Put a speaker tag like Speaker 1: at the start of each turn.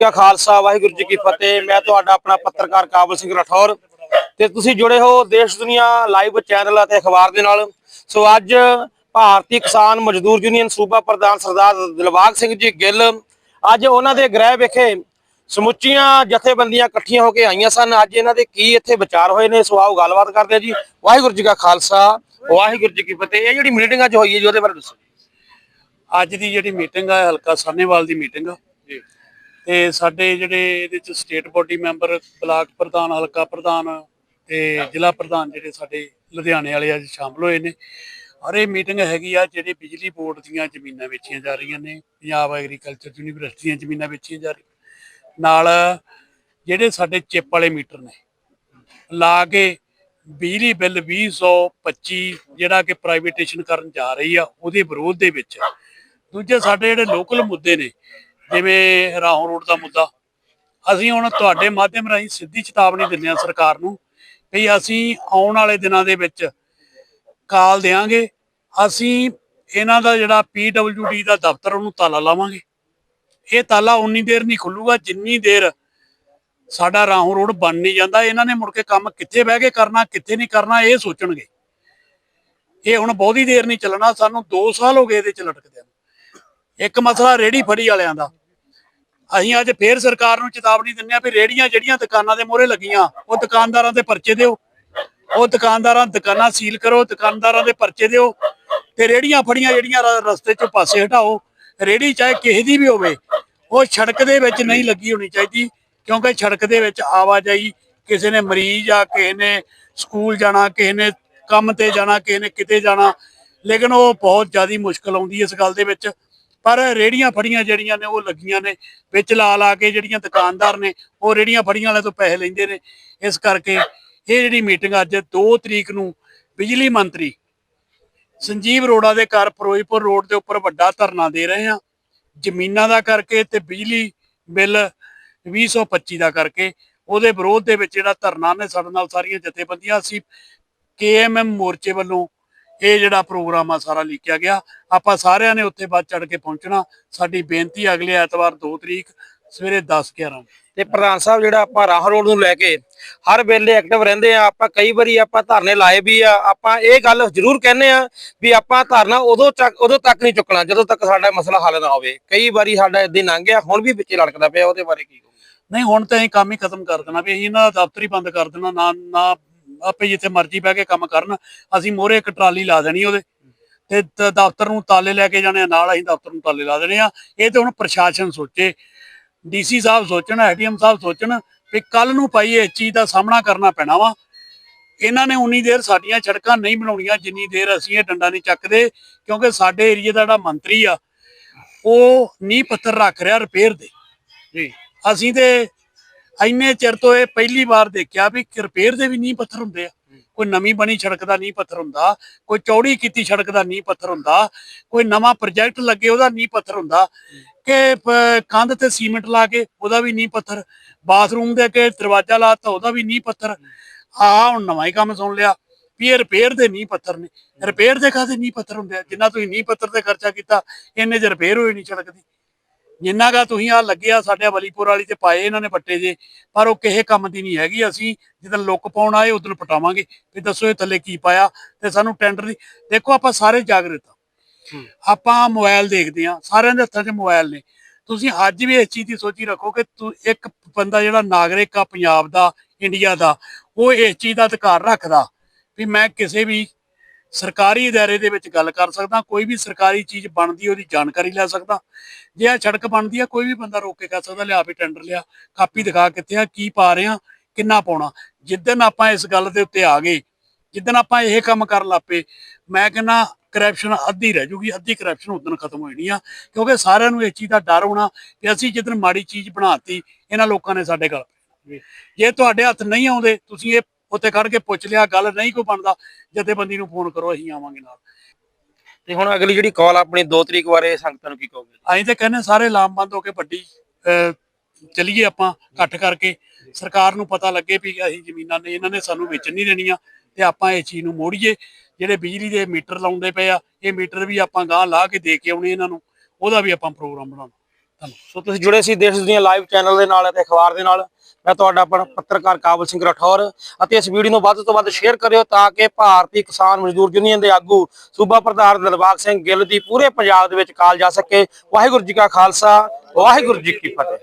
Speaker 1: ਕਾ ਖਾਲਸਾ, ਵਾਹਿਗੁਰੂ ਜੀ ਕੀ ਫਤਿਹ। ਮੈਂ ਤੁਹਾਡਾ ਆਪਣਾ ਪੱਤਰਕਾਰ ਕਾਬਲ ਸਿੰਘ ਰਠੌਰ। ਤੇ ਤੁਸੀਂ ਜੁੜੇ ਹੋ ਦੇਸ਼ ਦੁਨੀਆ ਲਾਈਵ ਚੈਨਲ ਅਤੇ ਅਖਬਾਰ ਦੇ ਨਾਲ। ਸੋ ਅੱਜ ਭਾਰਤੀ ਕਿਸਾਨ ਮਜ਼ਦੂਰ ਯੂਨੀਅਨ ਸੂਬਾ ਪ੍ਰਧਾਨ ਸਰਦਾਰ ਦਿਲਬਾਗ ਸਿੰਘ ਜੀ ਗਿੱਲ ਅੱਜ ਉਹਨਾਂ ਦੇ ਗ੍ਰਹਿ ਵਿਖੇ ਸਮੁੱਚੀਆਂ ਜਥੇਬੰਦੀਆਂ ਇਕੱਠੀਆਂ ਹੋ ਕੇ ਆਈਆਂ ਸਨ। ਅੱਜ ਇਹਨਾਂ ਦੇ ਕੀ ਇੱਥੇ ਵਿਚਾਰ ਹੋਏ ਨੇ, ਸੋ ਆਓ ਗੱਲਬਾਤ ਕਰਦੇ ਹਾਂ ਜੀ। ਵਾਹਿਗੁਰੂ ਜੀ ਕਾ ਖਾਲਸਾ, ਵਾਹਿਗੁਰੂ ਜੀ ਕੀ ਫਤਿਹ। ਇਹ ਜਿਹੜੀ ਮੀਟਿੰਗ ਅੱਜ ਹੋਈ ਹੈ ਜੀ, ਉਹਦੇ ਬਾਰੇ ਦੱਸੋ।
Speaker 2: ਅੱਜ ਦੀ ਜਿਹੜੀ ਮੀਟਿੰਗ ਆ, ਹਲਕਾ ਸਾਹਨੇਵਾਲ ਦੀ ਮੀਟਿੰਗ ਆ। ਤੇ ਸਾਡੇ ਜਿਹੜੇ ਇਹਦੇ ਚ ਸਟੇਟ ਬੋਡੀ ਮੈਂਬਰ ਬਲਾਕ ਪ੍ਰਧਾਨ, ਹਲਕਾ ਪ੍ਰਧਾਨ ਤੇ ਜ਼ਿਲ੍ਹਾ ਪ੍ਰਧਾਨ ਜਿਹੜੇ ਸਾਡੇ ਲੁਧਿਆਣੇ ਵਾਲੇ ਅੱਜ ਸ਼ਾਮਲ ਹੋਏ ਨੇ। ਔਰ ਇਹ ਮੀਟਿੰਗ ਹੈਗੀ ਆ ਜਿਹੜੇ ਬਿਜਲੀ ਬੋਰਡ ਦੀਆਂ ਜ਼ਮੀਨਾਂ ਵੇਚੀਆਂ ਜਾ ਰਹੀਆਂ ਨੇ, ਪੰਜਾਬ ਐਗਰੀਕਲਚਰ ਯੂਨੀਵਰਸਿਟੀ ਦੀਆਂ ਜ਼ਮੀਨਾਂ ਵੇਚੀਆਂ ਜਾ ਰਹੀਆਂ। ਨਾਲ ਜਿਹੜੇ ਸਾਡੇ ਚਿੱਪ ਵਾਲੇ ਮੀਟਰ ਨੇ, ਲਾ ਕੇ ਬਿਜਲੀ ਬਿੱਲ 2025 ਜਿਹੜਾ ਕਿ ਪ੍ਰਾਈਵੇਟੇਸ਼ਨ ਕਰਨ ਜਾ ਰਹੀ ਆ, ਉਹਦੇ ਵਿਰੋਧ ਦੇ ਵਿੱਚ ਦੂਜੇ ਸਾਡੇ ਜਿਹੜੇ ਲੋਕਲ ਮੁੱਦੇ ਨੇ ਜਿਵੇਂ ਰਾਹੋਂ ਰੋਡ ਦਾ ਮੁੱਦਾ। ਅਸੀਂ ਹੁਣ ਤੁਹਾਡੇ ਮਾਧਿਅਮ ਰਾਹੀਂ ਸਿੱਧੀ ਚੇਤਾਵਨੀ ਦਿੰਦੇ ਹਾਂ ਸਰਕਾਰ ਨੂੰ ਵੀ ਅਸੀਂ ਆਉਣ ਵਾਲੇ ਦਿਨਾਂ ਦੇ ਵਿੱਚ ਕਾਲ ਦੇਾਂਗੇ ਅਸੀਂ ਇਹਨਾਂ ਦਾ ਜਿਹੜਾ ਪੀਡਬਲਯੂਡੀ ਦਾ ਦਫ਼ਤਰ, ਉਹਨੂੰ ਤਾਲਾ ਲਾਵਾਂਗੇ। ਇਹ ਤਾਲਾ ਉਨੀ ਦੇਰ ਨਹੀਂ ਖੁੱਲੂਗਾ ਜਿੰਨੀ ਦੇਰ ਸਾਡਾ ਰਾਹੋਂ ਰੋਡ ਬਣ ਨਹੀਂ ਜਾਂਦਾ। ਇਹਨਾਂ ਨੇ ਮੁੜ ਕੇ ਕੰਮ ਕਿੱਥੇ ਬਹਿ ਕੇ ਕਰਨਾ, ਕਿੱਥੇ ਨਹੀਂ ਕਰਨਾ, ਇਹ ਸੋਚਣਗੇ। ਇਹ ਹੁਣ ਬਹੁਤੀ ਦੇਰ ਨਹੀਂ ਚੱਲਣਾ, ਸਾਨੂੰ 2 ਸਾਲ ਹੋ ਗਏ ਇਹਦੇ ਚ ਲਟਕਦਿਆਂ ਨੂੰ। ਇੱਕ ਮਸਲਾ ਰੇੜੀ ਫੜੀ ਵਾਲਿਆਂ ਦਾ। ਅਸੀਂ ਅੱਜ ਫੇਰ ਸਰਕਾਰ ਨੂੰ ਚੇਤਾਵਨੀ ਦਿੰਦੇ ਆ ਵੀ ਰੇੜੀਆਂ ਜਿਹੜੀਆਂ ਦੁਕਾਨਾਂ ਦੇ ਮੋਹਰੇ ਲੱਗੀਆਂ, ਉਹ ਦੁਕਾਨਦਾਰਾਂ ਦੇ ਪਰਚੇ ਦਿਓ। ਉਹ ਦੁਕਾਨਦਾਰਾਂ ਦੁਕਾਨਾਂ ਸੀਲ ਕਰੋ, ਦੁਕਾਨਦਾਰਾਂ ਦੇ ਪਰਚੇ ਦਿਓ। ਤੇ ਰੇੜੀਆਂ ਫੜੀਆਂ ਜਿਹੜੀਆਂ ਰਸਤੇ ਚੋਂ ਪਾਸੇ ਹਟਾਓ। ਰੇੜੀ ਚਾਹੇ ਕਿਸੇ ਦੀ ਵੀ ਹੋਵੇ, ਉਹ ਸੜਕ ਦੇ ਵਿੱਚ ਨਹੀਂ ਲੱਗੀ ਹੋਣੀ ਚਾਹੀਦੀ, ਕਿਉਂਕਿ ਸੜਕ ਦੇ ਵਿੱਚ ਆਵਾਜਾਈ, ਕਿਸੇ ਨੇ ਮਰੀਜ਼ ਆ, ਕਿਸੇ ਨੇ ਸਕੂਲ ਜਾਣਾ, ਕਿਸੇ ਨੇ ਕੰਮ ਤੇ ਜਾਣਾ, ਕਿਸੇ ਨੇ ਕਿਤੇ ਜਾਣਾ। ਲੇਕਿਨ ਉਹ ਬਹੁਤ ਜ਼ਿਆਦਾ ਮੁਸ਼ਕਲ ਆਉਂਦੀ ਇਸ ਗੱਲ ਦੇ ਵਿੱਚ। ਪਰ ਰੇੜੀਆਂ ਫੜੀਆਂ ਜਿਹੜੀਆਂ ਨੇ ਉਹ ਲੱਗੀਆਂ ਨੇ, ਵਿੱਚ ਲਾ ਲਾ ਕੇ ਜਿਹੜੀਆਂ ਦੁਕਾਨਦਾਰ ਨੇ, ਉਹ ਰੇੜੀਆਂ ਫੜੀਆਂ ਵਾਲੇ ਤੋਂ ਪੈਸੇ ਲੈਂਦੇ ਨੇ। ਇਸ ਕਰਕੇ ਇਹ ਜਿਹੜੀ ਮੀਟਿੰਗ ਅੱਜ 2 ਤਰੀਕ ਨੂੰ ਬਿਜਲੀ ਮੰਤਰੀ ਸੰਜੀਵ ਅਰੋੜਾ ਦੇ ਘਰ ਫਿਰੋਜ਼ਪੁਰ ਰੋਡ ਦੇ ਉੱਪਰ ਵੱਡਾ ਧਰਨਾ ਦੇ ਰਹੇ ਆ। ਜ਼ਮੀਨਾਂ ਦਾ ਕਰਕੇ ਤੇ ਬਿਜਲੀ ਬਿੱਲ 2025 ਦਾ ਕਰਕੇ ਉਹਦੇ ਵਿਰੋਧ ਦੇ ਵਿੱਚ ਜਿਹੜਾ ਧਰਨਾ ਨੇ, ਸਾਡੇ ਨਾਲ ਸਾਰੀਆਂ ਜਥੇਬੰਦੀਆਂ ਅਸੀਂ ਕੇਐਮਐਮ ਮੋਰਚੇ ਵੱਲੋਂ ਇਹ ਜਿਹੜਾ ਪ੍ਰੋਗਰਾਮ ਆ ਸਾਰਾ ਲਿਖਿਆ ਗਿਆ। ਆਪਾਂ ਸਾਰਿਆਂ ਨੇ ਉੱਥੇ ਵੱਧ ਚੜ ਕੇ ਪਹੁੰਚਣਾ। ਸਾਡੀ ਬੇਨਤੀ ਅਗਲੇ ਐਤਵਾਰ 2 ਤਰੀਕ ਸਵੇਰੇ 10 11
Speaker 1: ਤੇ ਪ੍ਰਧਾਨ ਸਾਹਿਬ ਜਿਹੜਾ ਆਪਾਂ ਰਾਹ ਰੋਡ ਨੂੰ ਲੈ ਕੇ ਹਰ ਵੇਲੇ ਐਕਟਿਵ ਰਹਿੰਦੇ ਆ ਆਪਾਂ ਕਈ ਵਾਰੀ ਆਪਾਂ ਧਰਨੇ ਲਾਏ ਵੀ ਆ ਆਪਾਂ ਇਹ ਗੱਲ ਜ਼ਰੂਰ ਕਹਿੰਦੇ ਆ ਵੀ ਆਪਾਂ ਧਰਨਾ ਉਦੋਂ ਤੱਕ ਉਦੋਂ ਤੱਕ ਨਹੀਂ ਚੁੱਕਣਾ ਜਦੋਂ ਤੱਕ ਸਾਡਾ ਮਸਲਾ ਹੱਲ ਨਾ ਹੋਵੇ। ਕਈ ਵਾਰੀ ਸਾਡਾ ਇਦਾਂ ਲੰਘ ਗਿਆ ਹੁਣ ਵੀ ਵਿੱਚ ਲੜਕਦਾ ਪਿਆ ਉਹਦੇ ਬਾਰੇ ਕੀ?
Speaker 2: ਨਹੀਂ ਹੁਣ ਤਾਂ ਅਸੀਂ ਕੰਮ ਹੀ ਖਤਮ ਕਰ ਦੇਣਾ ਵੀ ਅਸੀਂ ਇਹਨਾਂ ਦਾ ਦਫ਼ਤਰ ਹੀ ਬੰਦ ਕਰ ਦੇਣਾ ਨਾ ਨਾ ਆਪੇ ਜਿੱਥੇ ਮਰਜ਼ੀ ਬਹਿ ਕੇ ਕੰਮ ਕਰਨ ਅਸੀਂ ਮੋਹਰੇ ਇੱਕ ਟਰਾਲੀ ਲਾ ਦੇਣੀ ਉਹਦੇ ਤੇ ਦਫ਼ਤਰ ਨੂੰ ਤਾਲੇ ਲੈ ਕੇ ਜਾਣੇ ਨਾਲ ਅਸੀਂ ਦਫ਼ਤਰ ਨੂੰ ਤਾਲੇ ਲਾ ਦੇਣੇ ਆ। ਇਹ ਤੇ ਹੁਣ ਪ੍ਰਸ਼ਾਸਨ ਸੋਚੇ ਡੀਸੀ ਸਾਹਿਬ ਸੋਚਣ ਐਡੀਐਮ ਸਾਹਿਬ ਸੋਚਣ ਵੀ ਕੱਲ ਨੂੰ ਭਾਈ ਇਸ ਚੀਜ਼ ਦਾ ਸਾਹਮਣਾ ਕਰਨਾ ਪੈਣਾ ਵਾ। ਇਹਨਾਂ ਨੇ ਉਨੀ ਦੇਰ ਸਾਡੀਆਂ ਸੜਕਾਂ ਨਹੀਂ ਬਣਾਉਣੀਆਂ ਜਿੰਨੀ ਦੇਰ ਅਸੀਂ ਇਹ ਡੰਡਾ ਨਹੀਂ ਚੱਕਦੇ ਕਿਉਂਕਿ ਸਾਡੇ ਏਰੀਆ ਦਾ ਜਿਹੜਾ ਮੰਤਰੀ ਆ ਉਹ ਨੀਂਹ ਪੱਥਰ ਰੱਖ ਰਿਹਾ ਰਿਪੇਅਰ ਦੇ।
Speaker 1: ਜੀ।
Speaker 2: ਅਸੀਂ ਤੇ ਇੰਨੇ ਚਿਰ ਤੋਂ ਇਹ ਪਹਿਲੀ ਵਾਰ ਦੇਖਿਆ ਵੀ ਰਿਪੇਅਰ ਦੇ ਵੀ ਨੀਂਹ ਪੱਥਰ ਹੁੰਦੇ ਆ। ਕੋਈ ਨਵੀਂ ਬਣੀ ਸੜਕ ਦਾ ਨੀਂਹ ਪੱਥਰ ਹੁੰਦਾ ਕੋਈ ਚੌੜੀ ਕੀਤੀ ਸੜਕ ਦਾ ਨੀਂਹ ਪੱਥਰ ਹੁੰਦਾ ਕੋਈ ਨਵਾਂ ਪ੍ਰੋਜੈਕਟ ਲੱਗੇ ਉਹਦਾ ਨੀਂਹ ਪੱਥਰ ਹੁੰਦਾ ਕਿ ਕੰਧ ਤੇ ਸੀਮੈਂਟ ਲਾ ਕੇ ਉਹਦਾ ਵੀ ਨੀਂਹ ਪੱਥਰ ਬਾਥਰੂਮ ਦੇ ਕੇ ਦਰਵਾਜ਼ਾ ਲਾਤਾ ਉਹਦਾ ਵੀ ਨੀਂਹ ਪੱਥਰ। ਆ ਹੁਣ ਨਵਾਂ ਹੀ ਕੰਮ ਸੁਣ ਲਿਆ ਵੀ ਇਹ ਰਿਪੇਅਰ ਦੇ ਨੀਂਹ ਪੱਥਰ ਨੇ। ਰਿਪੇਅਰ ਦੇ ਕਾਹਦੇ ਨੀਂਹ ਪੱਥਰ ਹੁੰਦੇ ਜਿੰਨਾ ਤੁਸੀਂ ਨੀਂਹ ਪੱਥਰ ਤੇ ਖਰਚਾ ਕੀਤਾ ਇੰਨੇ ਚ ਰਿਪੇਅਰ ਹੋਈ ਨਹੀਂ ਸੜਕ ਦੀ। ਜਿੰਨਾ ਕਾ ਤੁਸੀਂ ਆ ਲੱਗਿਆ ਸਾਡੇ ਵਲੀਪੁਰ ਵਾਲੀ ਤੇ ਪਾਏ ਇਹਨਾਂ ਨੇ ਪੱਟੇ ਜੇ ਪਰ ਉਹ ਕਿਸੇ ਕੰਮ ਦੀ ਨਹੀਂ ਹੈਗੀ ਅਸੀਂ ਜਦੋਂ ਲੁੱਕ ਪਾਉਣ ਆਏ ਉਦੋਂ ਪਟਾਵਾਂਗੇ ਵੀ ਦੱਸੋ ਇਹ ਥੱਲੇ ਕੀ ਪਾਇਆ ਤੇ ਸਾਨੂੰ ਟੈਂਡਰ ਦੀ ਦੇਖੋ ਆਪਾਂ ਸਾਰੇ ਜਾਗਰੂਕ ਹਾਂ। ਆਪਾਂ ਮੋਬਾਈਲ ਦੇਖਦੇ ਆ ਸਾਰਿਆਂ ਦੇ ਹੱਥਾਂ 'ਚ ਮੋਬਾਈਲ ਨੇ। ਤੁਸੀਂ ਅੱਜ ਵੀ ਇਸ ਚੀਜ਼ ਦੀ ਸੋਚੀ ਰੱਖੋ ਕਿ ਤੂੰ ਇੱਕ ਬੰਦਾ ਜਿਹੜਾ ਨਾਗਰਿਕ ਆ ਪੰਜਾਬ ਦਾ ਇੰਡੀਆ ਦਾ ਉਹ ਇਸ ਚੀਜ਼ ਦਾ ਅਧਿਕਾਰ ਰੱਖਦਾ ਵੀ ਮੈਂ ਕਿਸੇ ਵੀ ਸਰਕਾਰੀ ਅਦਾਰੇ ਦੇ ਵਿੱਚ ਗੱਲ ਕਰ ਸਕਦਾ, ਕੋਈ ਵੀ ਸਰਕਾਰੀ ਚੀਜ਼ ਬਣਦੀ ਉਹਦੀ ਜਾਣਕਾਰੀ ਲੈ ਸਕਦਾ। ਜੇ ਆ ਸੜਕ ਬਣਦੀ ਆ, ਕੋਈ ਵੀ ਬੰਦਾ ਰੋਕ ਕੇ ਕਹਿ ਸਕਦਾ, ਲਿਆ ਵੀ ਟੈਂਡਰ ਲਿਆ, ਕਾਪੀ ਦਿਖਾ ਕਿੱਥੇ ਆ, ਕੀ ਪਾ ਰਹੇ ਆ, ਕਿੰਨਾ ਪਾਉਣਾ। ਜਿੱਦਨ ਆਪਾਂ ਇਸ ਗੱਲ ਦੇ ਉੱਤੇ ਆ ਗਏ ਜਿੱਦਨ ਆਪਾਂ ਇਹ ਕੰਮ ਕਰਨ ਲੱਪੇ ਮੈਂ ਕਹਿੰਦਾ ਕਰਪਸ਼ਨ ਅੱਧੀ ਰਹਿ ਜੂਗੀ, ਅੱਧੀ ਕਰਪਸ਼ਨ ਉਦੋਂ ਖਤਮ ਹੋ ਜਾਣੀ ਆ, ਕਿਉਂਕਿ ਸਾਰਿਆਂ ਨੂੰ ਇਸ ਚੀਜ਼ ਦਾ ਡਰ ਹੋਣਾ ਕਿ ਅਸੀਂ ਜਿੱਦਨ ਮਾੜੀ ਚੀਜ਼ ਬਣਾਤੀ, ਇਹਨਾਂ ਲੋਕਾਂ ਨੇ ਸਾਡੇ ਗੱਲ ਜੇ ਤੁਹਾਡੇ ਹੱਥ ਨਹੀਂ ਆਉਂਦੇ, ਤੁਸੀਂ ਇਹ ਉੱਤੇ ਖੜ ਕੇ ਪੁੱਛ ਲਿਆ ਗੱਲ ਨਹੀਂ ਕੋਈ ਬਣਦਾ ਜਥੇਬੰਦੀ ਨੂੰ ਫੋਨ ਕਰੋ ਅਸੀਂ ਆਵਾਂਗੇ ਨਾਲ।
Speaker 1: ਤੇ ਹੁਣ ਅਗਲੀ ਜਿਹੜੀ ਕਾਲ ਆਪਣੀ 2 ਤਰੀਕ ਬਾਰੇ ਸੰਗਤਾਂ ਨੂੰ ਕੀ ਕਹੋਗੇ?
Speaker 2: ਅਸੀਂ ਤਾਂ ਕਹਿੰਦੇ ਸਾਰੇ ਲਾਮਬੰਦ ਹੋ ਕੇ ਵੱਡੀ ਚੱਲੀਏ ਆਪਾਂ ਇਕੱਠ ਕਰਕੇ। ਸਰਕਾਰ ਨੂੰ ਪਤਾ ਲੱਗੇ ਵੀ ਅਸੀਂ ਜ਼ਮੀਨਾਂ ਨੇ ਇਹਨਾਂ ਨੇ ਸਾਨੂੰ ਵੇਚਣ ਨਹੀਂ ਦੇਣੀਆਂ ਤੇ ਆਪਾਂ ਇਹ ਚੀਜ਼ ਨੂੰ ਮੋੜੀਏ। ਜਿਹੜੇ ਬਿਜਲੀ ਦੇ ਮੀਟਰ ਲਾਉਂਦੇ ਪਏ ਆ ਇਹ ਮੀਟਰ ਵੀ ਆਪਾਂ ਗਾਂ ਲਾ ਕੇ ਦੇ ਕੇ ਆਉਣੇ ਇਹਨਾਂ ਨੂੰ ਉਹਦਾ ਵੀ ਆਪਾਂ ਪ੍ਰੋਗਰਾਮ ਬਣਾਉਣਾ।
Speaker 1: ਸੋ ਤੁਸੀਂ ਜੁੜੇ ਸੀ ਦੇਸ਼ ਦੁਨੀਆ ਲਾਈਵ ਚੈਨਲ ਦੇ ਨਾਲ ਅਤੇ ਅਖਬਾਰ ਦੇ ਨਾਲ। ਮੈਂ ਤੁਹਾਡਾ ਆਪਣਾ ਪੱਤਰਕਾਰ ਕਾਬਲ ਸਿੰਘ ਰਾਠੌਰ ਅਤੇ ਇਸ ਵੀਡੀਓ ਨੂੰ ਵੱਧ ਤੋਂ ਵੱਧ ਸ਼ੇਅਰ ਕਰਿਓ ਤਾਂ ਕਿ ਭਾਰਤੀ ਕਿਸਾਨ ਮਜ਼ਦੂਰ ਯੂਨੀਅਨ ਦੇ ਆਗੂ ਸੂਬਾ ਪ੍ਰਧਾਨ ਦਿਲਬਾਗ ਸਿੰਘ ਗਿੱਲ ਦੀ ਪੂਰੇ ਪੰਜਾਬ ਦੇ ਵਿੱਚ ਕਾਲ ਜਾ ਸਕੇ। ਵਾਹਿਗੁਰੂ ਜੀ ਕਾ ਖਾਲਸਾ, ਵਾਹਿਗੁਰੂ ਜੀ ਕੀ ਫਤਿਹ।